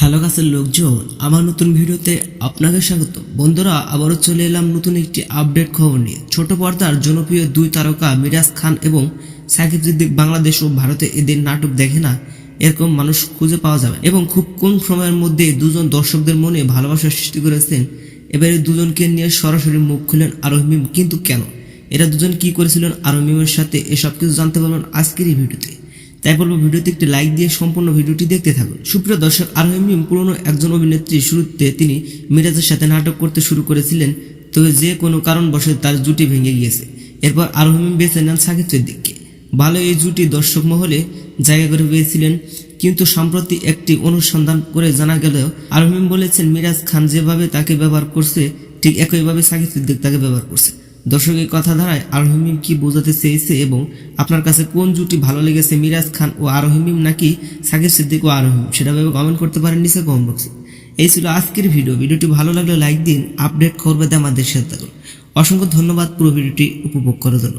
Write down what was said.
Hello গাছের লোকজন, আমার নতুন ভিডিওতে আপনাকে স্বাগত। বন্ধুরা, আবারও চলে এলাম নতুন একটি আপডেট খবর নিয়ে। ছোট পর্দার জনপ্রিয় দুই তারকা মিরাজ খান এবং সাকিব সিদ্দিক বাংলাদেশ ও ভারতে এদের নাটক দেখে না, এরকম মানুষ খুঁজে পাওয়া যাবে। এবং খুব কম সময়ের মধ্যে দুজন দর্শকদের মনে ভালোবাসার সৃষ্টি করেছেন। এবারে দুজনকে নিয়ে সরাসরি মুখ খুলেন আরোহিম কিন্তু কেন? এরা দুজন কি করেছিলেন আরোহিমের সাথে এসব কিছু জানতে পারবেন আজকের এই ভিডিওতে। তাই বলব ভিডিওতে একটি লাইক দিয়ে সম্পূর্ণ ভিডিওটি দেখতে থাকুন। সুপ্রিয় দর্শক আরোহিম পুরনো একজন অভিনেত্রী শুরুতে তিনি মিরাজের সাথে নাটক করতে শুরু করেছিলেন, তবে যে কোনো কারণবশত তার জুটি ভেঙে গিয়েছে। এরপর আরোহিম বেছে নেন সাকিব সিদ্দিককে। ভালো এই জুটি দর্শক মহলে জায়গা করে পেয়েছিলেন, কিন্তু সম্প্রতি একটি অনুসন্ধান করে জানা গেল আরোহিম বলেছেন, মিরাজ খান যেভাবে তাকে ব্যবহার করছে, ঠিক একইভাবে সাকিব সিদ্দিক তাকে ব্যবহার করছে। দর্শক এই কথা ধারায় আরোহিমিম কি বোঝাতে চেয়েছে এবং আপনার কাছে কোন জুটি ভালো লেগেছে মিরাজ খান ও আরহমিম নাকি সাকিব সিদ্দিক ও আরোহিম সেটা ভেবে কমেন্ট করতে পারেন নিচে কমেন্ট বক্সে এই ছিল আজকের ভিডিও ভিডিওটি ভালো লাগলে লাইক দিন আপডেট করবে আমাদের সাথে অসংখ্য ধন্যবাদ পুরো ভিডিওটি উপভোগ করার জন্য।